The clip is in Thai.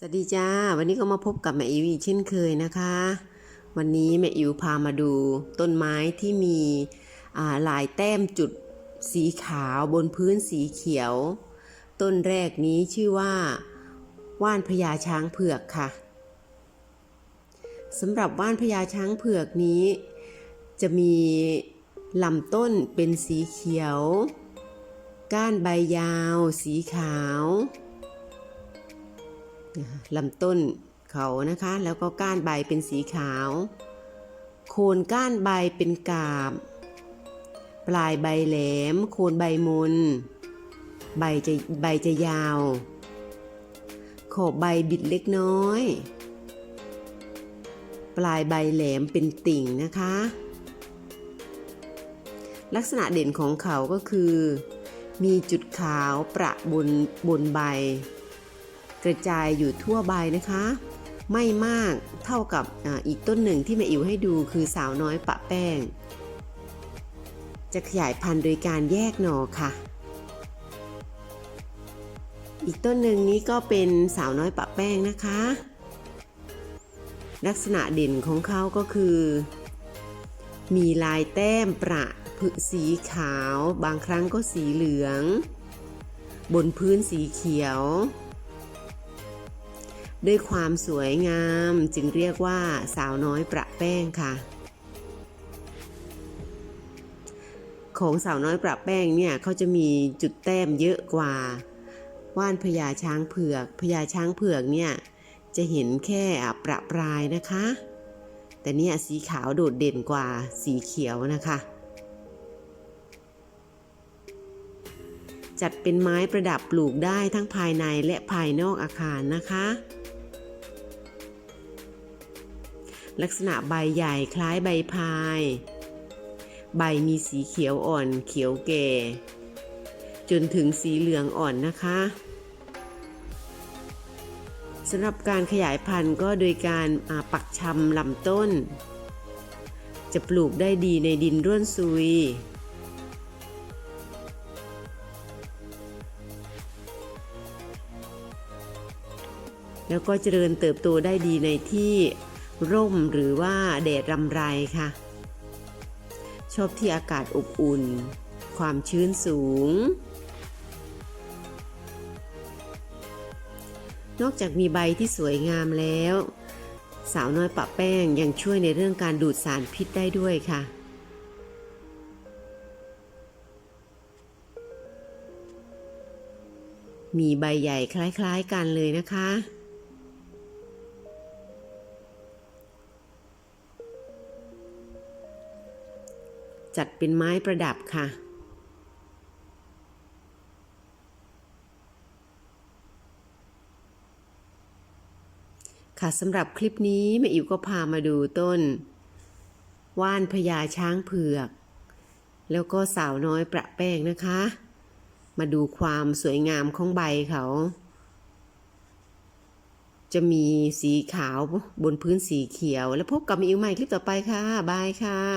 สวัสดีจ้า วันนี้ก็มาพบกับแม่อิ๋วอีกเช่นเคยนะคะ วันนี้แม่อิ๋วพามาดูต้นไม้ที่มีาลายแต้มจุดสีขาวบนพื้นสีเขียว ต้นแรกนี้ชื่อว่า ว่านพญาช้างเผือกค่ะสำหรับว่านพญาช้างเผือกนี้ จะมีลำต้นเป็นสีเขียว ก้านใบยาว สีขาว ลำต้นเขานะคะ แล้วก็ก้านใบเป็นสีขาว โคนก้านใบเป็นกาบ ปลายใบแหลม โคนใบมนใบจะใบจะยาว ขอบใบบิดเล็กน้อย ปลายใบแหลมเป็นติ่งนะคะ ลักษณะเด่นของเขาก็คือ มีจุดขาวประบนบนใบ กระจายอยู่ทั่วใบนะคะ ไม่มากเท่ากับออีกต้นหนึ่งที่แม่อิ๋วให้ดูคือสาวน้อยปะแป้ง จะขยายพันธุ์โดยการแยกหน่อค่ะ อีกต้นหนึ่งนี้ก็เป็นสาวน้อยปะแป้งนะคะ ลักษณะเด่นของเขาก็คือ มีลายแต้มประผึสีขาว บางครั้งก็สีเหลือง บนพื้นสีเขียว ด้วยความสวยงามจึงเรียกว่าสาวน้อยประแป้งค่ะ ของสาวน้อยประแป้งเนี่ยเขาจะมีจุดแต้มเยอะกว่า ว่านพญาช้างเผือกพญาช้างเผือกเนี่ยจะเห็นแค่ประปรายนะคะ แต่เนี่ยสีขาวโดดเด่นกว่าสีเขียวนะคะ จัดเป็นไม้ประดับปลูกได้ทั้งภายในและภายนอกอาคารนะคะ ลักษณะใบใหญ่คล้ายใบพาย ใบมีสีเขียวอ่อนเขียวแก่ จนถึงสีเหลืองอ่อนนะคะสำหรับการขยายพันธุ์ก็โดยการปักชำลำต้น จะปลูกได้ดีในดินร่วนซุย แล้วก็เจริญเติบโตได้ดีในที่ ร่มหรือว่าแดดรำไรค่ะ ชอบที่อากาศอบอุ่น ความชื้นสูง นอกจากมีใบที่สวยงามแล้ว สาวน้อยปะแป้งยังช่วยในเรื่องการดูดสารพิษได้ด้วยค่ะมีใบใหญ่คล้ายๆกันเลยนะคะ จัดเป็นไม้ประดับค่ะ ค่ะสำหรับคลิปนี้แม่อิ๋วก็พามาดูต้น ว่านพญาช้างเผือก แล้วก็สาวน้อยประแป้งนะคะ มาดูความสวยงามของใบเขาจะมีสีขาวบนพื้นสีเขียว แล้วพบกับแม่อิ๋วใหม่คลิปต่อไปค่ะ บายค่ะ